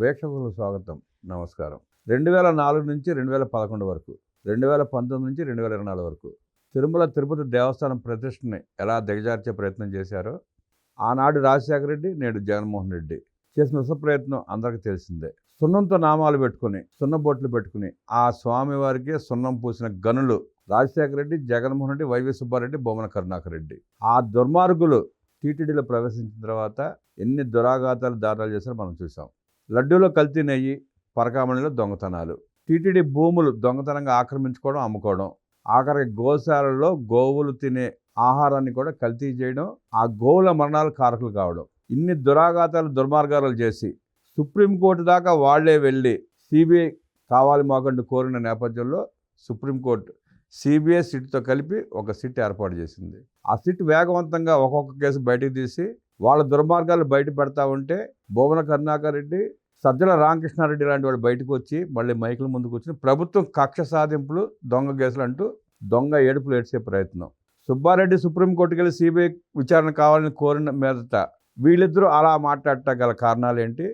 వీక్షకులకు స్వాగతం. నమస్కారం. రెండు వేల నాలుగు నుంచి రెండు వేల పదకొండు వరకు రెండు వేల పంతొమ్మిది నుంచి రెండు వేల ఇరవై నాలుగు వరకు తిరుమల తిరుపతి దేవస్థానం ప్రతిష్టని ఎలా దిగజార్చే ప్రయత్నం చేశారో ఆనాడు రాజశేఖర రెడ్డి నేడు జగన్మోహన్ రెడ్డి చేసిన విశ్వ ప్రయత్నం అందరికీ తెలిసిందే. సున్నంతో నామాలు పెట్టుకుని సున్నబొట్లు పెట్టుకుని ఆ స్వామి వారికి సున్నం పూసిన గనులు రాజశేఖర రెడ్డి జగన్మోహన్ రెడ్డి వైవి సుబ్బారెడ్డి బొమ్మన కరుణాకర్ రెడ్డి. ఆ దుర్మార్గులు టీటీడీలో ప్రవేశించిన తర్వాత ఎన్ని దురాఘాతాలు దారుణాలు చేశారో మనం చూసాం లడ్డూలో కల్తీ నెయ్యి పరకామణిలో దొంగతనాలు. టీటీడీ భూములు దొంగతనంగా ఆక్రమించుకోవడం అమ్ముకోవడం. ఆఖరికి గోశాలలో గోవులు తినే ఆహారాన్ని కూడా కల్తీ చేయడం ఆ గోవుల మరణాలు కారకులు కావడం. ఇన్ని దురాఘాతాలు దుర్మార్గాలు చేసి సుప్రీంకోర్టు దాకా వాళ్ళే వెళ్ళి సిబిఐ కావాలి మాకంటూ కోరిన నేపథ్యంలో సుప్రీంకోర్టు సిబిఐ సిట్తో కలిపి ఒక సిట్ ఏర్పాటు చేసింది. ఆ సిట్ వేగవంతంగా ఒక్కొక్క కేసు బయటకు తీసి వాళ్ళ దుర్మార్గాలు బయట పెడతా ఉంటే భువన కరుణాకర్ రెడ్డి సజ్జల రామకృష్ణారెడ్డి లాంటి వాళ్ళు బయటకు వచ్చి మళ్ళీ మైకుల ముందుకు వచ్చి ప్రభుత్వం కక్ష సాధింపులు దొంగ కేసులు అంటూ దొంగ ఏడుపులు ఏడ్చే ప్రయత్నం. సుబ్బారెడ్డి సుప్రీంకోర్టుకి వెళ్ళి సిబిఐ విచారణ కావాలని కోరిన మీదట వీళ్ళిద్దరూ అలా మాట్లాడట గల కారణాలు ఏంటి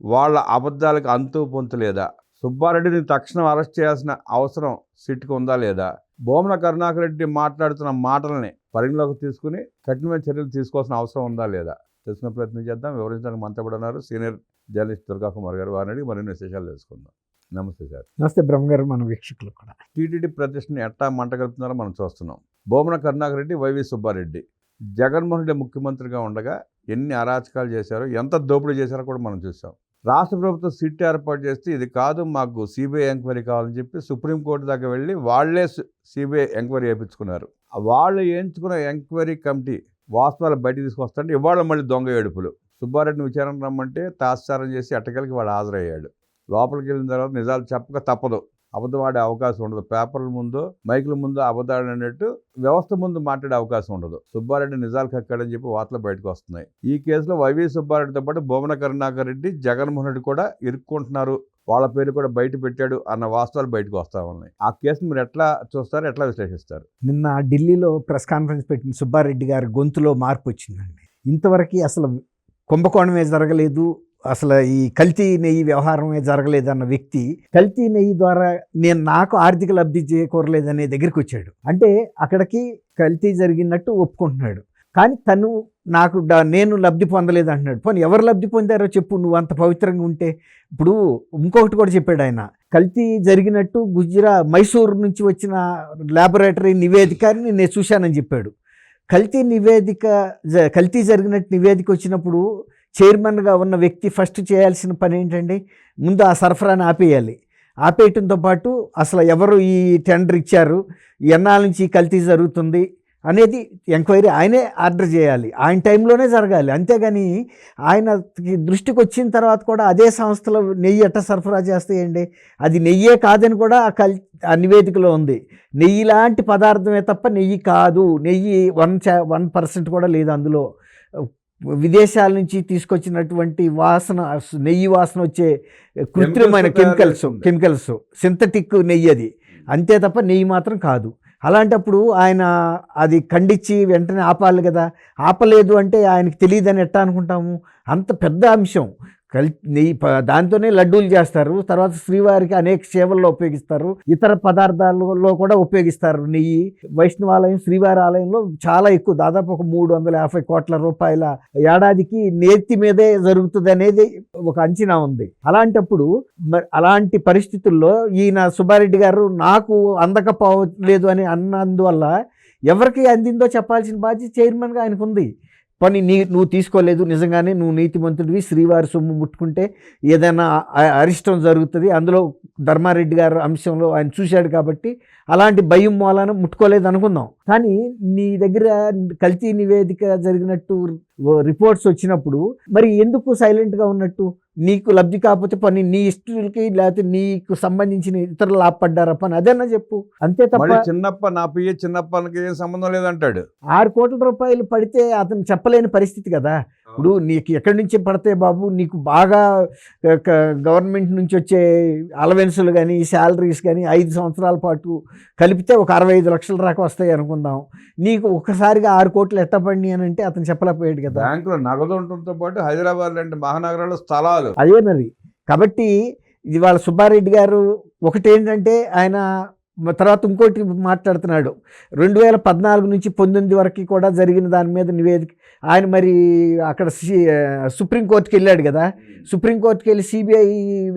వాళ్ళ అబద్ధాలకు అంతు పొంతు లేదా? సుబ్బారెడ్డిని తక్షణం అరెస్ట్ చేయాల్సిన అవసరం సిట్కు ఉందా లేదా? భూమన కరుణాకర్ రెడ్డి మాట్లాడుతున్న మాటలని పరిగణలోకి తీసుకుని కఠినమైన చర్యలు తీసుకోవాల్సిన అవసరం ఉందా లేదా? తెలుసుకునే ప్రయత్నం చేద్దాం. వివరించడానికి ఉన్నారు సీనియర్ జర్నలిస్ట్ దుర్గా కుమార్ గారు. వారిని అడిగి మరిన్ని విశేషాలు తెలుసుకుందాం. నమస్తే సార్. నమస్తే బ్రహ్మగారు మన వీక్షకులు కూడా. టీటీడీ ప్రతిష్టని ఎట్టా మంట కలుపుతున్నారో మనం చూస్తున్నాం. భూమన కరుణాకర్ రెడ్డి వైవి సుబ్బారెడ్డి. జగన్మోహన్ రెడ్డి ముఖ్యమంత్రిగా ఉండగా ఎన్ని అరాచకాలు చేశారో ఎంత దోపిడీ చేశారో కూడా మనం చూసాం రాష్ట్ర ప్రభుత్వం సిట్ ఏర్పాటు చేస్తే ఇది కాదు మాకు సిబిఐ ఎంక్వైరీ కావాలని చెప్పి సుప్రీంకోర్టు దాకా వెళ్ళి వాళ్ళే సిబిఐ ఎంక్వైరీ చేయించుకున్నారు. వాళ్ళు వేయించుకున్న ఎంక్వైరీ కమిటీ వాస్తవాలు బయట తీసుకొస్తుంటే ఇవాళ మళ్ళీ దొంగ ఏడుపులు. సుబ్బారెడ్డిని విచారణ రమ్మంటే తాత్సారం చేసి అట్టకెళ్ళకి వాడు హాజరయ్యాడు. లోపలికి వెళ్ళిన తర్వాత నిజాలు చెప్పక తప్పదు. అబద్ధమాడే అవకాశం ఉండదు. పేపర్ల ముందు మైకుల ముందు అబద్ధాలు వ్యవస్థ ముందు మాట్లాడే అవకాశం ఉండదు. సుబ్బారెడ్డి నిజాలు కక్కాడని చెప్పి వార్తలు బయటకు వస్తున్నాయి. ఈ కేసులో వైవి సుబ్బారెడ్డితో పాటు భువన కరుణాకర్ రెడ్డి జగన్మోహన్ రెడ్డి కూడా ఇరుక్కుంటున్నారు. వాళ్ళ పేరు కూడా బయట పెట్టాడు అన్న వాస్తవాలు బయటకు వస్తా ఉన్నాయి. ఆ కేసు మీరు ఎట్లా చూస్తారు ఎట్లా విశ్లేషిస్తారు? నిన్న ఢిల్లీలో ప్రెస్ కాన్ఫరెన్స్ పెట్టిన సుబ్బారెడ్డి గారి గొంతులో మార్పు వచ్చిందండి. ఇంతవరకు అసలు కుంభకోణమే జరగలేదు అసలు ఈ కల్తీ నెయ్యి వ్యవహారమే జరగలేదు అన్న వ్యక్తి కల్తీ నెయ్యి ద్వారా నేను నాకు ఆర్థిక లబ్ధి చేకూరలేదనే దగ్గరికి వచ్చాడు. అంటే అక్కడికి కల్తీ జరిగినట్టు ఒప్పుకుంటున్నాడు. కానీ తను నాకు నేను లబ్ధి పొందలేదు అంటున్నాడు పోనీ ఎవరు లబ్ధి పొందారో చెప్పు నువ్వు అంత పవిత్రంగా ఉంటే. ఇప్పుడు ఇంకొకటి కూడా చెప్పాడు ఆయన. కల్తీ జరిగినట్టు గుజరా మైసూరు నుంచి వచ్చిన ల్యాబొరేటరీ నివేదికని నేను చూశానని చెప్పాడు. కల్తీ నివేదిక జ- కల్తీ జరిగినట్టు నివేదిక వచ్చినప్పుడు చైర్మన్గా ఉన్న వ్యక్తి ఫస్ట్ చేయాల్సిన పని ఏంటండి ముందు ఆ సరఫరాని ఆపేయాలి. ఆపేయటంతో పాటు అసలు ఎవరు ఈ టెండర్ ఇచ్చారు? ఎన్నాళ్ళ నుంచి కల్తీ జరుగుతుంది? అనేది ఎంక్వైరీ ఆయనే ఆర్డర్ చేయాలి. ఆయన టైంలోనే జరగాలి. అంతేగాని ఆయన దృష్టికి వచ్చిన తర్వాత కూడా అదే సంస్థలో నెయ్యి ఎట్ట సరఫరా చేస్తాయండి? అది నెయ్యే కాదని కూడా ఆ కల్ ఆ నివేదికలో ఉంది. నెయ్యి లాంటి పదార్థమే తప్ప నెయ్యి కాదు. నెయ్యి వన్ చా వన్ పర్సెంట్ కూడా లేదు అందులో. విదేశాల నుంచి తీసుకొచ్చినటువంటి వాసన నెయ్యి వాసన వచ్చే కృత్రిమైన కెమికల్స్. కెమికల్స్ సింథటిక్ నెయ్యి అది. అంతే తప్ప నెయ్యి మాత్రం కాదు. అలాంటప్పుడు ఆయన అది ఖండించి వెంటనే ఆపాలి కదా. ఆపలేదు అంటే ఆయనకి తెలియదని ఎట్టా అనుకుంటాము? అంత పెద్ద అంశం. కల్ నెయ్యి దాంతోనే లడ్డూలు చేస్తారు. తర్వాత శ్రీవారికి అనేక సేవల్లో ఉపయోగిస్తారు. ఇతర పదార్థాలలో కూడా ఉపయోగిస్తారు నెయ్యి. వైష్ణవాలయం శ్రీవారి ఆలయంలో చాలా ఎక్కువ దాదాపు ఒక మూడు వందల యాభై కోట్ల రూపాయల ఏడాదికి నేతి మీదే జరుగుతుంది అనేది ఒక అంచనా ఉంది. అలాంటప్పుడు అలాంటి పరిస్థితుల్లో ఈయన సుబ్బారెడ్డి గారు నాకు అందకపోవట్లేదు అని అన్నందువల్ల ఎవరికి అందిందో చెప్పాల్సిన బాధ్యత చైర్మన్గా ఆయనకు ఉంది పని నీ నువ్వు తీసుకోలేదు నిజంగానే నువ్వు నీతిమంతుడివి శ్రీవారి సొమ్ము ముట్టుకుంటే ఏదైనా అరిష్టం జరుగుతుంది. అందులో ధర్మారెడ్డి గారు అంశంలో ఆయన చూశాడు కాబట్టి అలాంటి భయం మూలాన ముట్టుకోలేదు అనుకుందాం. కానీ నీ దగ్గర కల్తీ నివేదిక జరిగినట్టు రిపోర్ట్స్ వచ్చినప్పుడు మరి ఎందుకు సైలెంట్గా ఉన్నట్టు? నీకు లబ్ధి కాకపోతే పని నీ ఇష్టలకి లేకపోతే నీకు సంబంధించిన ఇతరులు లాభపడ్డారా పని అదన్నా చెప్పు. అంతే తప్ప చిన్నప్ప నా పియ్య చిన్నప్పనికి ఏం సంబంధం లేదంటాడు. ఆరు కోట్ల రూపాయలు పడితే అతను చెప్పలేని పరిస్థితి కదా. ఇప్పుడు నీకు ఎక్కడి నుంచి పడితే బాబు? నీకు బాగా గవర్నమెంట్ నుంచి వచ్చే అలవెన్సులు కానీ శాలరీస్ కానీ ఐదు సంవత్సరాల పాటు కలిపితే ఒక అరవై ఐదు లక్షల దాకా వస్తాయి అనుకుందాం. నీకు ఒక్కసారిగా ఆరు కోట్లు ఎట్టపడినాయి అని అంటే అతను చెప్పలేకపోయాడు కదా. బ్యాంకులో నగదు ఉండటంతో పాటు హైదరాబాద్ లాంటి మహానగరాల్లో స్థలాలు అదే మరి. కాబట్టి ఇది వాళ్ళ సుబ్బారెడ్డి గారు ఒకటి ఏంటంటే ఆయన తర్వాత ఇంకోటి మాట్లాడుతున్నాడు. రెండు వేల పద్నాలుగు నుంచి పంతొమ్మిది వరకు కూడా జరిగిన దాని మీద నివేదిక ఆయన మరి అక్కడ సుప్రీంకోర్టుకి వెళ్ళాడు కదా. సుప్రీంకోర్టుకి వెళ్ళి సిబిఐ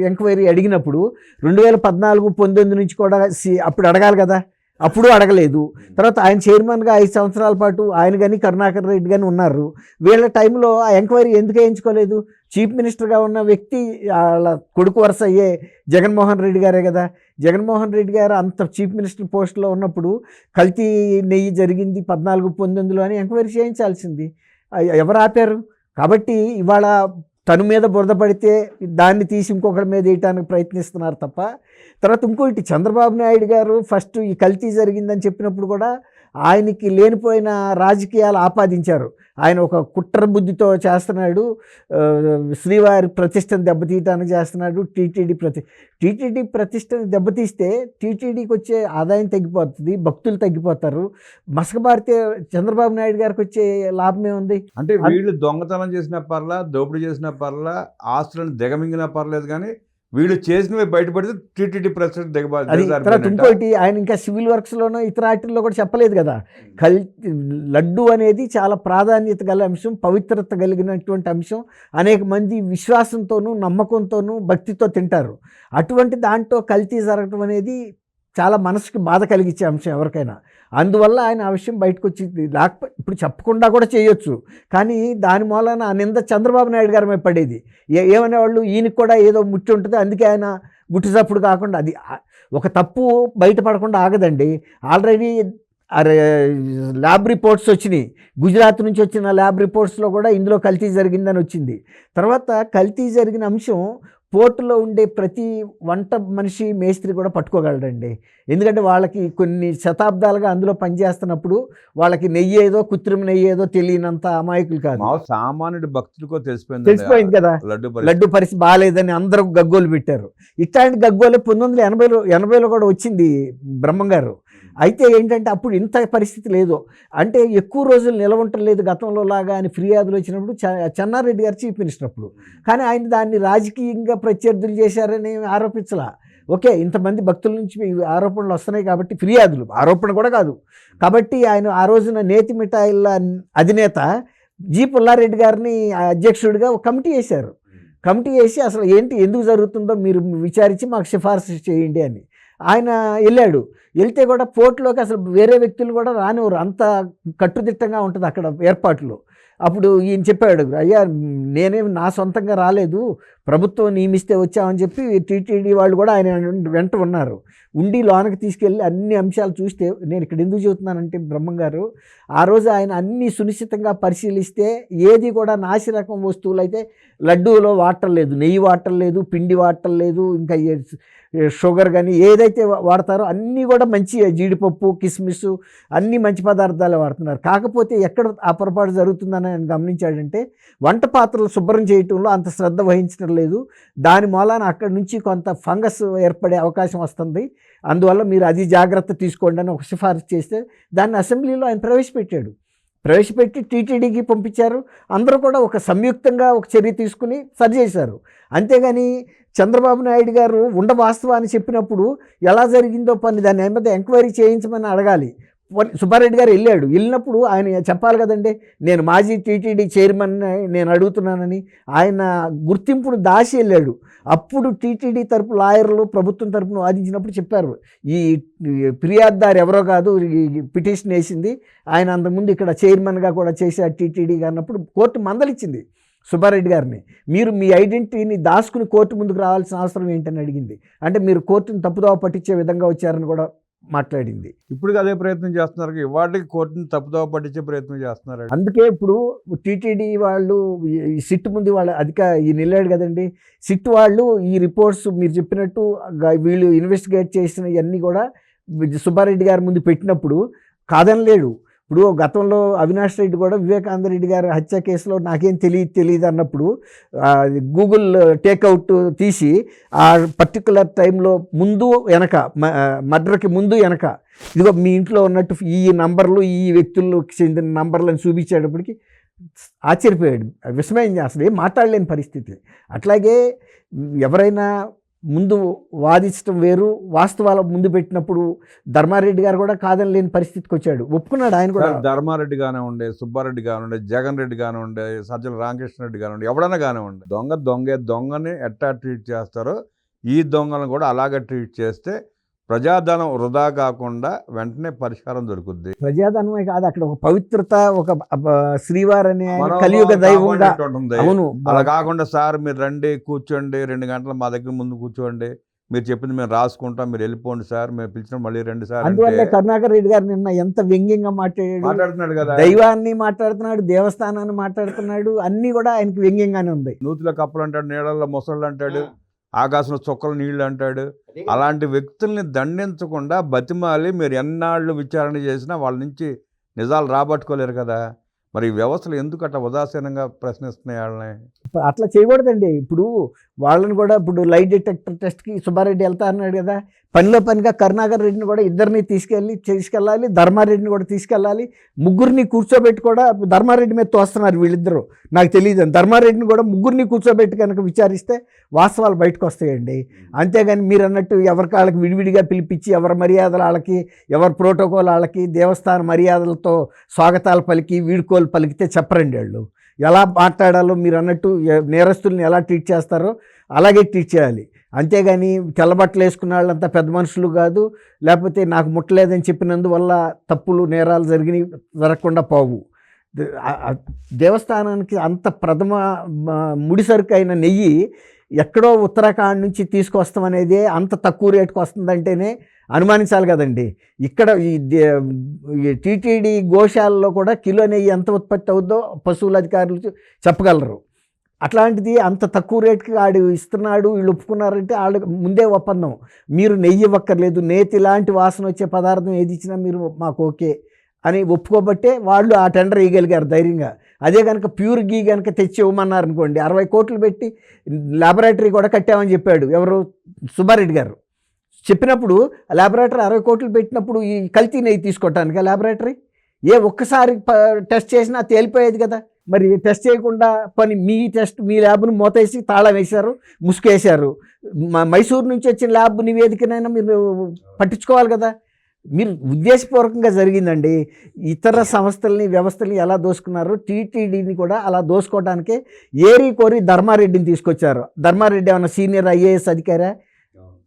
ఎంక్వైరీ అడిగినప్పుడు రెండు వేల పద్నాలుగు పంతొమ్మిది నుంచి కూడా సి అప్పుడు అడగాలి కదా. అప్పుడు అడగలేదు. తర్వాత ఆయన చైర్మన్గా ఐదు సంవత్సరాల పాటు ఆయన కానీ కరుణాకర్ రెడ్డి కానీ ఉన్నారు. వీళ్ళ టైంలో ఆ ఎంక్వైరీ ఎందుకు వేయించుకోలేదు? చీఫ్ మినిస్టర్గా ఉన్న వ్యక్తి వాళ్ళ కొడుకు వరుస అయ్యే జగన్మోహన్ రెడ్డి గారే కదా. జగన్మోహన్ రెడ్డి గారు అంత చీఫ్ మినిస్టర్ పోస్ట్లో ఉన్నప్పుడు కల్తీ నెయ్యి జరిగింది పద్నాలుగు పంతొమ్మిదిలో అని ఎంక్వైరీ చేయించాల్సింది. ఎవరు ఆపారు? కాబట్టి ఇవాళ తను మీద బురద పడితే దాన్ని తీసి ఇంకొకరి మీద వేయటానికి ప్రయత్నిస్తున్నారు తప్ప తర్వాత ఇంకోటి చంద్రబాబు నాయుడు గారు ఫస్ట్ ఈ కల్తీ జరిగిందని చెప్పినప్పుడు కూడా ఆయనకి లేనిపోయిన రాజకీయాలు ఆపాదించారు. ఆయన ఒక కుట్ర బుద్ధితో చేస్తున్నాడు. శ్రీవారి ప్రతిష్టను దెబ్బతీయటానికి చేస్తున్నాడు. టీటీడీ ప్రతి టీటీడీ ప్రతిష్టను దెబ్బతీస్తే టీటీడీకి వచ్చే ఆదాయం తగ్గిపోతుంది భక్తులు తగ్గిపోతారు. మసకబారితే చంద్రబాబు నాయుడు గారికి వచ్చే లాభం ఏముంది? అంటే వీళ్ళు దొంగతనం చేసిన పర్లా దోపిడీ చేసిన పర్లా ఆస్తులను దిగమింగినా పర్లేదు కానీ వీళ్ళు చేసినవి బయటపడితే టీటీడీ ప్రెసిడెంట్ తర్వాత. ఇంకోటి ఆయన ఇంకా సివిల్ వర్క్స్లోనో ఇతర వాటిల్లో కూడా చెప్పలేదు కదా. కల్ లడ్డు అనేది చాలా ప్రాధాన్యత గల అంశం పవిత్రత కలిగినటువంటి అంశం. అనేక మంది విశ్వాసంతోనూ నమ్మకంతోనూ భక్తితో తింటారు. అటువంటి దాంట్లో కల్తీ జరగటం అనేది చాలా మనసుకి బాధ కలిగించే అంశం ఎవరికైనా. అందువల్ల ఆయన ఆ విషయం బయటకు వచ్చింది లేకపోతే ఇప్పుడు చెప్పకుండా కూడా చేయొచ్చు. కానీ దాని మూలన ఆ నింద చంద్రబాబు నాయుడు గారి మీద పడేది. ఏమనేవాళ్ళు? ఈయనకి కూడా ఏదో ముట్టి ఉంటుంది. అందుకే ఆయన గుట్టు చప్పుడు కాకుండా అది ఒక తప్పు బయటపడకుండా ఆగదండి. ఆల్రెడీ అరే ల్యాబ్ రిపోర్ట్స్ వచ్చినాయి. గుజరాత్ నుంచి వచ్చిన ల్యాబ్ రిపోర్ట్స్లో కూడా ఇందులో కల్తీ జరిగిందని వచ్చింది. తర్వాత కల్తీ జరిగిన అంశం పోర్టులో ఉండే ప్రతి వంట మనిషి మేస్త్రి కూడా పట్టుకోగలడండి. ఎందుకంటే వాళ్ళకి కొన్ని శతాబ్దాలుగా అందులో పనిచేస్తున్నప్పుడు వాళ్ళకి నెయ్యి ఏదో కృత్రిమ నెయ్యి ఏదో తెలియనంత అమాయకులు కాదు. సామాన్యుడి భక్తుడికో తెలిసిపోయింది తెలిసిపోయింది కదా. లడ్డు పరిస్థితి. లడ్డు పరిస్థితి బాగాలేదని అందరూ గగ్గోలు పెట్టారు. ఇట్లాంటి గగ్గోలు పంతొమ్మిది వందల ఎనభైలో ఎనభైలో కూడా వచ్చింది బ్రహ్మంగారు. అయితే ఏంటంటే అప్పుడు ఇంత పరిస్థితి లేదు. అంటే ఎక్కువ రోజులు నిలవంటలేదు గతంలో లాగా అని ఫిర్యాదులు వచ్చినప్పుడు చ- చెన్నారెడ్డి గారు చీఫ్ మినిస్టర్ అప్పుడు. కానీ ఆయన దాన్ని రాజకీయంగా ప్రత్యర్థులు చేశారని ఆరోపించలా. ఓకే ఇంతమంది భక్తుల నుంచి ఆరోపణలు వస్తున్నాయి కాబట్టి ఫిర్యాదులు ఆరోపణ కూడా కాదు. కాబట్టి ఆయన ఆ రోజున నేతి మిఠాయిల అధినేత జి. పుల్లారెడ్డి గారిని అధ్యక్షుడిగా ఒక కమిటీ వేశారు. కమిటీ వేసి అసలు ఏంటి ఎందుకు జరుగుతుందో మీరు విచారించి మాకు సిఫార్సు చేయండి అని. ఆయన వెళ్ళాడు. వెళ్తే కూడా పోర్టులోకి అసలు వేరే వ్యక్తులు కూడా రానివ్వరు. అంత కట్టుదిట్టంగా ఉంటుంది అక్కడ ఏర్పాట్లు. అప్పుడు ఈయన చెప్పాడు అయ్యా నేనేమి నా సొంతంగా రాలేదు. ప్రభుత్వం నియమిస్తే వచ్చామని చెప్పి టీటీడీ వాళ్ళు కూడా ఆయన వెంట ఉన్నారు. ఉండి లోనకి తీసుకెళ్ళి అన్ని అంశాలు చూస్తే నేను ఇక్కడ ఎందుకు చెబుతున్నానంటే బ్రహ్మం గారు ఆ రోజు ఆయన అన్ని సునిశ్చితంగా పరిశీలిస్తే ఏది కూడా నాసి రకం వస్తువులు అయితే లడ్డూలో వాటర్ లేదు నెయ్యి వాటర్ లేదు పిండి వాటర్ లేదు ఇంకా షుగర్ కానీ ఏదైతే వాడతారో అన్నీ కూడా మంచి జీడిపప్పు కిస్మిస్ అన్ని మంచి పదార్థాలు వాడుతున్నారు. కాకపోతే ఎక్కడ ఆ పొరపాటు జరుగుతుందని ఆయన గమనించాడంటే వంట పాత్రలు శుభ్రం చేయటంలో అంత శ్రద్ధ వహించడం లేదు దాని మూలాన అక్కడి నుంచి కొంత ఫంగస్ ఏర్పడే అవకాశం వస్తుంది. అందువల్ల మీరు అది జాగ్రత్త తీసుకోండి అని ఒక సిఫారసు చేస్తే దాన్ని అసెంబ్లీలో ఆయన ప్రవేశపెట్టాడు. ప్రవేశపెట్టి టీటీడీకి పంపించారు. అందరూ కూడా ఒక సంయుక్తంగా ఒక చర్య తీసుకుని సరి చేశారు. అంతేగాని చంద్రబాబు నాయుడు గారు ఉండ వాస్తవాన్ని చెప్పినప్పుడు ఎలా జరిగిందో పని దాని మీద ఎంక్వైరీ చేయించమని అడగాలి. సుబ్బారెడ్డి గారు వెళ్ళాడు. వెళ్ళినప్పుడు ఆయన చెప్పాలి కదండి నేను మాజీ టీటీడీ చైర్మన్ నేను అడుగుతున్నానని ఆయన గుర్తింపును దాచి వెళ్ళాడు. అప్పుడు టీటీడీ తరపు లాయర్లు ప్రభుత్వం తరపున వాదించినప్పుడు చెప్పారు. ఈ ఫిర్యాదుదారు ఎవరో కాదు పిటిషన్ వేసింది. ఆయన అంతకుముందు ఇక్కడ చైర్మన్గా కూడా చేశారు టీటీడీ అన్నప్పుడు కోర్టు మందలిచ్చింది సుబ్బారెడ్డి గారిని. మీరు మీ ఐడెంటిటీని దాచుకుని కోర్టు ముందుకు రావాల్సిన అవసరం ఏంటని అడిగింది. అంటే మీరు కోర్టును తప్పుదోవ పట్టించే విధంగా వచ్చారని కూడా మాట్లాడింది. ఇప్పుడు అదే ప్రయత్నం చేస్తున్నారు ఇవాటికి కోర్టుని తప్పుదోవ పట్టించే ప్రయత్నం చేస్తున్నారు అందుకే ఇప్పుడు టీటీడీ వాళ్ళు సిట్ ముందు వాళ్ళ అధిక ఈ నిల్లాడు కదండి సిట్ వాళ్ళు ఈ రిపోర్ట్స్ మీరు చెప్పినట్టు వీళ్ళు ఇన్వెస్టిగేట్ చేసిన ఇవన్నీ కూడా సుబ్బారెడ్డి గారి ముందు పెట్టినప్పుడు కాదనలేడు. ఇప్పుడు గతంలో అవినాష్ రెడ్డి కూడా వివేకానంద రెడ్డి గారి హత్య కేసులో నాకేం తెలియదు తెలియదు అన్నప్పుడు గూగుల్ టేక్అవుట్ తీసి ఆ పర్టికులర్ టైంలో ముందు వెనక మ- మర్డర్కి ముందు వెనక ఇదిగో మీ ఇంట్లో ఉన్నట్టు ఈ నంబర్లు ఈ వ్యక్తులకు చెందిన నంబర్లను చూపించేటప్పటికి ఆశ్చర్యపోయాడు. విస్మయం అసలు ఏం మాట్లాడలేని పరిస్థితి. అట్లాగే ఎవరైనా ముందు వాదించడం వేరు వాస్తవాల ముందు పెట్టినప్పుడు ధర్మారెడ్డి గారు కూడా కాదని లేని పరిస్థితికి వచ్చాడు. ఒప్పుకున్నాడు ఆయన కూడా? ధర్మారెడ్డి ధర్మారెడ్డి ఉండే సుబ్బారెడ్డి కానివ్వండి జగన్ రెడ్డి కానివ్వండి సజ్జల రామకృష్ణ రెడ్డి కానివ్వండి ఎవడన్నా కానివ్వండి దొంగ దొంగే దొంగని ఎట్టా ట్రీట్ చేస్తారో ఈ దొంగలను కూడా అలాగే ట్రీట్ చేస్తే ప్రజాధనం వృధా కాకుండా వెంటనే పరిష్కారం దొరుకుద్ది. ప్రజాధనమే కాదు అక్కడ ఒక పవిత్రత ఒక శ్రీవారు కలియుగ దైవంగా. అవును. అలా కాకుండా సార్ మీరు రండి కూర్చోండి రెండు గంటలు మా దగ్గర ముందు కూర్చోండి. మీరు చెప్పింది మేము రాసుకుంటాం మీరు వెళ్ళిపోండి సార్ మేము పిలిచిన మళ్ళీ రండి సార్ అందువల్ల కరుణాకర్ రెడ్డి గారు నిన్న ఎంత వ్యంగ్యంగా మాట్లాడాడు. మాట్లాడుతున్నాడు కదా. దైవాన్ని మాట్లాడుతున్నాడు దేవస్థానాన్ని మాట్లాడుతున్నాడు అన్నీ కూడా ఆయనకి వ్యంగ్యంగానే ఉంది. నూతిలో కప్పలు అంటాడు నీళ్ళల్లో మొసళ్ళు అంటాడు. ఆకాశంలో చుక్కలు నీళ్ళు అంటాడు. అలాంటి వ్యక్తుల్ని దండించకుండా బతిమాలి మీరు ఎన్నాళ్ళు విచారణ చేసినా వాళ్ళ నుంచి నిజాలు రాబట్టుకోలేరు కదా. మరి వ్యవస్థలు ఎందుకు అట్లా ఉదాసీనంగా ప్రశ్నిస్తున్నాయి వాళ్ళని? అట్లా చేయకూడదండి. ఇప్పుడు వాళ్ళని కూడా ఇప్పుడు లైట్ డిటెక్టర్ టెస్ట్కి సుబ్బారెడ్డి వెళ్తా అన్నాడు కదా పనిలో పనిగా కరుణాకర్ రెడ్డిని కూడా ఇద్దరిని తీసుకెళ్ళి తీసుకెళ్ళాలి ధర్మారెడ్డిని కూడా తీసుకెళ్ళాలి ముగ్గురిని కూర్చోబెట్టి కూడా ధర్మారెడ్డి మీద తోస్తున్నారు వీళ్ళిద్దరూ. నాకు తెలియదు ధర్మారెడ్డిని కూడా ముగ్గురిని కూర్చోబెట్టి కనుక విచారిస్తే వాస్తవాలు బయటకు వస్తాయండి. అంతేగాని మీరు అన్నట్టు ఎవరి వాళ్ళకి విడివిడిగా పిలిపించి ఎవరి మర్యాదలు వాళ్ళకి ఎవరి ప్రోటోకాల్ వాళ్ళకి దేవస్థాన మర్యాదలతో స్వాగతాలు పలికి వీడుకోలు పలికితే చెప్పరండి వాళ్ళు. ఎలా మాట్లాడాలో మీరు అన్నట్టు నేరస్తుల్ని ఎలా ట్రీట్ చేస్తారో అలాగే ట్రీట్ చేయాలి. అంతేగాని తెల్లబట్టలు వేసుకున్న వాళ్ళంతా పెద్ద మనుషులు కాదు లేకపోతే నాకు ముట్టలేదని చెప్పినందువల్ల తప్పులు నేరాలు జరిగినాయి జరగకుండా పోవు. దేవస్థానానికి అంత ప్రథమ ముడిసరుకు అయిన నెయ్యి ఎక్కడో ఉత్తరాఖండ్ నుంచి తీసుకొస్తామనేది అంత తక్కువ రేటుకు వస్తుందంటేనే అనుమానించాలి కదండి. ఇక్కడ ఈ టీటీడీ గోశాలలో కూడా కిలో నెయ్యి ఎంత ఉత్పత్తి అవుద్దో పశువుల అధికారులు చెప్పగలరు. అట్లాంటిది అంత తక్కువ రేటుకి ఆడు ఇస్తున్నాడు వీళ్ళు ఒప్పుకున్నారంటే వాళ్ళు ముందే ఒప్పందం. మీరు నెయ్యి ఇవ్వక్కర్లేదు నేతి లాంటి వాసన వచ్చే పదార్థం ఏది ఇచ్చినా మీరు మాకు ఓకే అని ఒప్పుకోబట్టే వాళ్ళు ఆ టెండర్ ఇవ్వగలిగారు ధైర్యంగా. అదే కనుక ప్యూర్ గీ కనుక తెచ్చి ఇవ్వమన్నారు అనుకోండి అరవై కోట్లు పెట్టి లాబొరేటరీ కూడా కట్టామని చెప్పాడు ఎవరు? సుబ్బారెడ్డి గారు. చెప్పినప్పుడు ల్యాబొరేటరీ అరవై కోట్లు పెట్టినప్పుడు ఈ కల్తీ నెయ్యి తీసుకోవటానికి ఆ ఏ ఒక్కసారి ప- టెస్ట్ చేసినా తేలిపోయేది కదా. మరి టెస్ట్ చేయకుండా పని మీ టెస్ట్ మీ ల్యాబ్ను మూతేసి తాళం వేశారు ముసుకేశారు మ- మైసూరు నుంచి వచ్చిన ల్యాబ్ నివేదికనైనా మీరు పట్టించుకోవాలి కదా. మీరు ఉద్దేశపూర్వకంగా జరిగిందండి. ఇతర సంస్థల్ని వ్యవస్థల్ని ఎలా దోసుకున్నారు? టీటీడీని కూడా అలా దోసుకోవడానికే ఏరి కోరి ధర్మారెడ్డిని తీసుకొచ్చారు. ధర్మారెడ్డి ఏమైనా సీనియర్ ఐఏఎస్ అధికారా?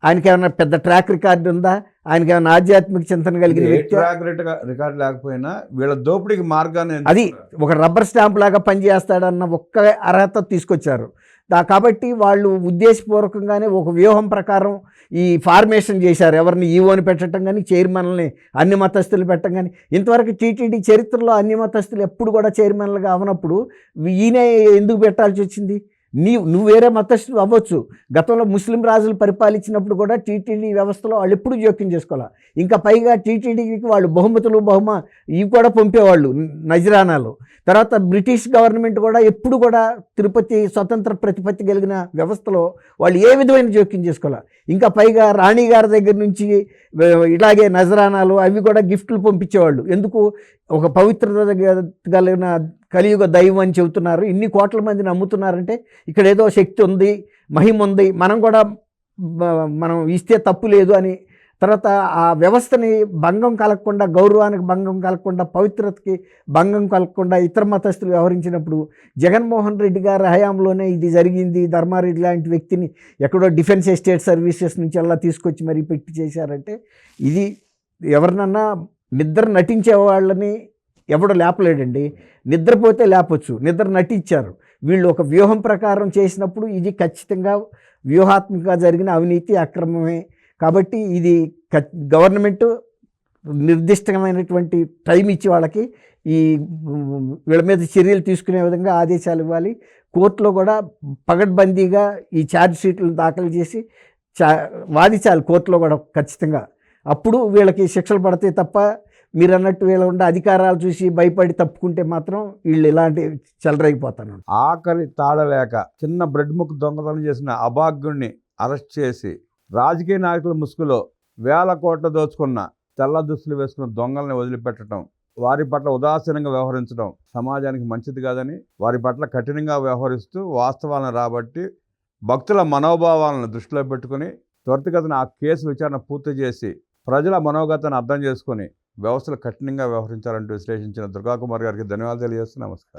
ఆయనకి ఏమైనా పెద్ద ట్రాక్ రికార్డు ఉందా? ఆయనకి ఏమైనా ఆధ్యాత్మిక చింతన కలిగిన వ్యక్తి ట్రాక్ రికార్డ్ లేకపోయినా వీళ్ళ దోపిడీకి మార్గాన్ని అది ఒక రబ్బర్ స్టాంప్ లాగా పనిచేస్తాడన్న ఒక్క అర్హత తీసుకొచ్చారు. దా కాబట్టి వాళ్ళు ఉద్దేశపూర్వకంగానే ఒక వ్యూహం ప్రకారం ఈ ఫార్మేషన్ చేశారు. ఎవరిని ఈవోని పెట్టడం కానీ చైర్మన్లని అన్ని మతస్థులు పెట్టడం కానీ ఇంతవరకు టీటీడీ చరిత్రలో అన్ని మతస్థులు ఎప్పుడు కూడా చైర్మన్లుగా అవనప్పుడు ఈయనే ఎందుకు పెట్టాల్సి వచ్చింది? నీ నువ్వు వేరే మతస్థులు అవ్వచ్చు. గతంలో ముస్లిం రాజులు పరిపాలించినప్పుడు కూడా టీటీడీ వ్యవస్థలో వాళ్ళు ఎప్పుడు జోక్యం చేసుకోవాలి. ఇంకా పైగా టీటీడీకి వాళ్ళు బహుమతులు బహుమ ఇవి కూడా పంపేవాళ్ళు నజరానాలు. తర్వాత బ్రిటిష్ గవర్నమెంట్ కూడా ఎప్పుడు కూడా తిరుపతి స్వతంత్ర ప్రతిపత్తి కలిగిన వ్యవస్థలో వాళ్ళు ఏ విధమైన జోక్యం చేసుకోవాలి. ఇంకా పైగా రాణి గారి దగ్గర నుంచి ఇలాగే నజరానాలు అవి కూడా గిఫ్ట్లు పంపించేవాళ్ళు. ఎందుకు? ఒక పవిత్రత కలిగిన కలియుగ దైవం అని చెబుతున్నారు. ఇన్ని కోట్ల మంది నమ్ముతున్నారంటే ఇక్కడ ఏదో శక్తి ఉంది మహిమ ఉంది. మనం కూడా మనం ఇస్తే తప్పు లేదు అని. తర్వాత ఆ వ్యవస్థని భంగం కలగకుండా గౌరవానికి భంగం కలగకుండా పవిత్రతకి భంగం కలగకుండా ఇతర మతస్థులు వ్యవహరించినప్పుడు జగన్మోహన్ రెడ్డి గారి హయాంలోనే ఇది జరిగింది. ధర్మారెడ్డి లాంటి వ్యక్తిని ఎక్కడో డిఫెన్స్ ఎస్టేట్ సర్వీసెస్ నుంచి అలా తీసుకొచ్చి మరీ పెట్టి చేశారంటే ఇది ఎవరినన్నా నిద్ర నటించే వాళ్ళని ఎవడు లేపలేడండి? నిద్రపోతే లేపొచ్చు నిద్ర నటించారు. వీళ్ళు ఒక వ్యూహం ప్రకారం చేసినప్పుడు ఇది ఖచ్చితంగా వ్యూహాత్మకంగా జరిగిన అవినీతి అక్రమమే. కాబట్టి ఇది ఖ- గవర్నమెంట్ నిర్దిష్టమైనటువంటి టైం ఇచ్చి వాళ్ళకి ఈ వీళ్ళ మీద చర్యలు తీసుకునే విధంగా ఆదేశాలు ఇవ్వాలి. కోర్టులో కూడా పగడ్బందీగా ఈ ఛార్జ్ షీట్లు దాఖలు చేసి చా వాదించాలి కోర్టులో కూడా ఖచ్చితంగా. అప్పుడు వీళ్ళకి శిక్షలు పడతాయి తప్ప మీరు అన్నట్టు వీళ్ళ ఉండే అధికారాలు చూసి భయపడి తప్పుకుంటే మాత్రం వీళ్ళు ఇలాంటి చెలరైపోతాను ఆకలి తాడలేక చిన్న బ్రెడ్ ముక్ దొంగతనం చేసిన అభాగ్యుణ్ణి అరెస్ట్ చేసి రాజకీయ నాయకుల ముసుగులో వేల కోట్ల దోచుకున్న తెల్ల దుస్తులు వేసుకున్న దొంగల్ని వదిలిపెట్టడం వారి పట్ల ఉదాసీనంగా వ్యవహరించడం సమాజానికి మంచిది కాదని వారి పట్ల కఠినంగా వ్యవహరిస్తూ వాస్తవాలను రాబట్టి భక్తుల మనోభావాలను దృష్టిలో పెట్టుకుని త్వరితగతిన ఆ కేసు విచారణ పూర్తి చేసి ప్రజల మనోగతాన్ని అర్థం చేసుకొని వ్యవస్థలు కఠినంగా వ్యవహరించాలంటూ విశ్లేషించిన దుర్గాకుమార్ గారికి ధన్యవాదాలు తెలియజేస్తూ నమస్కారం.